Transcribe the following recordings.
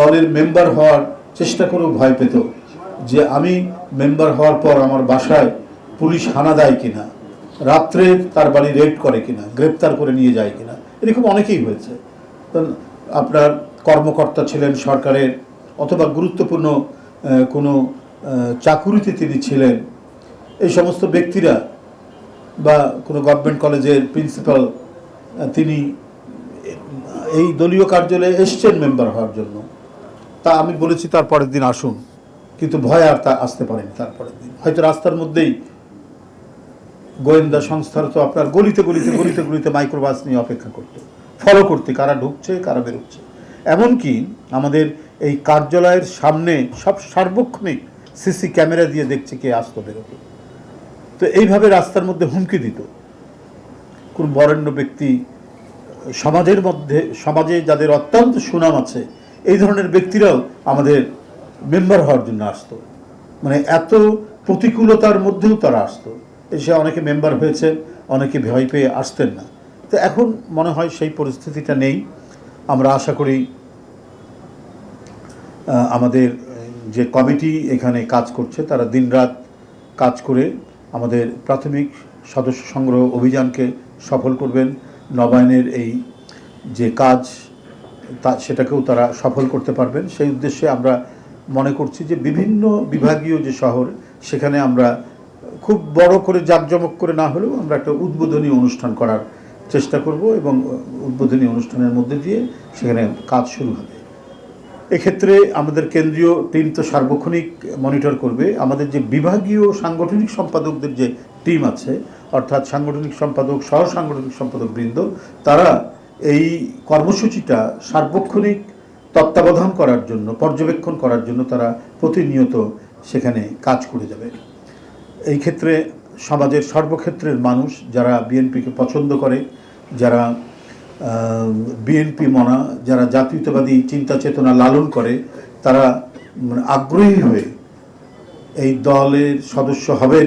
দলের মেম্বার হওয়ার চেষ্টা করেও ভয় পেত যে আমি মেম্বার হওয়ার পর আমার বাসায় পুলিশ হানা দেয় কিনা, রাত্রে তার বাড়ি রেড করে কিনা, গ্রেপ্তার করে নিয়ে যায় কিনা, এরকম অনেকেই হয়েছে। আপনার কর্মকর্তা ছিলেন সরকারের অথবা গুরুত্বপূর্ণ কোনো চাকুরিতে তিনি ছিলেন। এই সমস্ত ব্যক্তিরা বা কোনো গভর্নমেন্ট কলেজের প্রিন্সিপাল তিনি এই দলীয় কার্যালয়ে এসছেন মেম্বার হওয়ার জন্য। তা আমি বলেছি তার পরের দিন আসুন। কিন্তু ভয় আর তা আসতে পারেনি তারপরের দিন। হয়তো রাস্তার মধ্যেই গোয়েন্দা সংস্থার তো আপনার গলিতে গলিতে গলিতে গলিতে মাইক্রোবাস নিয়ে অপেক্ষা করতো। ফলো করতে, কারা ঢুকছে, কারা বেরোচ্ছে। এমনকি আমাদের এই কার্যালয়ের সামনে সব সার্বক্ষণিক সিসি ক্যামেরা দিয়ে দেখছে কে আসতো বেরোতো। তো এইভাবে রাস্তার মধ্যে হুমকি দিত। কোন বরেণ্য ব্যক্তি সমাজের মধ্যে, সমাজে যাদের অত্যন্ত সুনাম আছে এই ধরনের ব্যক্তিরাও আমাদের মেম্বার হওয়ার জন্য আসতো। মানে এত প্রতিকূলতার মধ্যেও তারা আসতো। এসে অনেকে মেম্বার হয়েছে অনেকে ভয় পেয়ে আসতেন না। তো এখন মনে হয় সেই পরিস্থিতিটা নেই। আমরা আশা করি আমাদের যে কমিটি এখানে কাজ করছে, তারা দিনরাত কাজ করে আমাদের প্রাথমিক সদস্য সংগ্রহ অভিযানকে সফল করবেন। নবায়নের এই যে কাজ তা সেটাকেও তারা সফল করতে পারবেন। সেই উদ্দেশ্যে আমরা মনে করছি যে বিভিন্ন বিভাগীয় যে শহর, সেখানে আমরা খুব বড় করে জাঁকজমক করে না হলেও আমরা একটা উদ্বোধনী অনুষ্ঠান করার চেষ্টা করব এবং উদ্বোধনী অনুষ্ঠানের মধ্যে দিয়ে সেখানে কাজ শুরু হবে। এক্ষেত্রে আমাদের কেন্দ্রীয় টিম তো সার্বক্ষণিক মনিটর করবে। আমাদের যে বিভাগীয় সাংগঠনিক সম্পাদকদের যে টিম আছে, অর্থাৎ সাংগঠনিক সম্পাদক সহ সাংগঠনিক সম্পাদক বৃন্দ তারা এই কর্মসূচিটা সার্বক্ষণিক তত্ত্বাবধান করার জন্য, পর্যবেক্ষণ করার জন্য তারা প্রতিনিয়ত সেখানে কাজ করে যাবে। এই ক্ষেত্রে সমাজের সর্বক্ষেত্রের মানুষ যারা বিএনপিকে পছন্দ করে, যারা বিএনপি মনা, যারা জাতীয়তাবাদী চিন্তা চেতনা লালন করে, তারা মানে আগ্রহী হয়ে এই দলের সদস্য হবেন,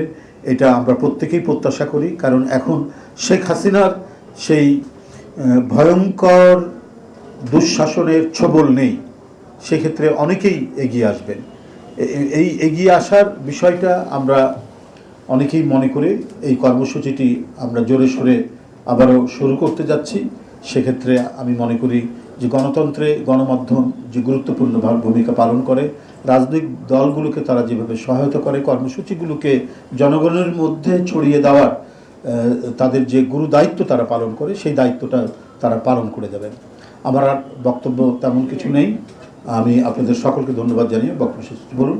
এটা আমরা প্রত্যেকেই প্রত্যাশা করি। কারণ এখন শেখ হাসিনার সেই ভয়ঙ্কর দুঃশাসনের ছবল নেই। সেক্ষেত্রে অনেকেই এগিয়ে আসবেন। এই এগিয়ে আসার বিষয়টা আমরা অনেকেই মনে করে এই কর্মসূচিটি আমরা জোরে সোরে আবারও শুরু করতে যাচ্ছি। সেক্ষেত্রে আমি মনে করি যে গণতন্ত্রে গণমাধ্যম যে গুরুত্বপূর্ণ ভূমিকা পালন করে, রাজনৈতিক দলগুলোকে তারা যেভাবে সহায়তা করে, কর্মসূচিগুলোকে জনগণের মধ্যে ছড়িয়ে দেওয়ার তাদের যে গুরু দায়িত্ব তারা পালন করে, সেই দায়িত্বটা তারা পালন করে দেবেন। আমার আর বক্তব্য তেমন কিছু নেই। আমি আপনাদের সকলকে ধন্যবাদ জানিয়ে বক্তব্য শেষ বলুন।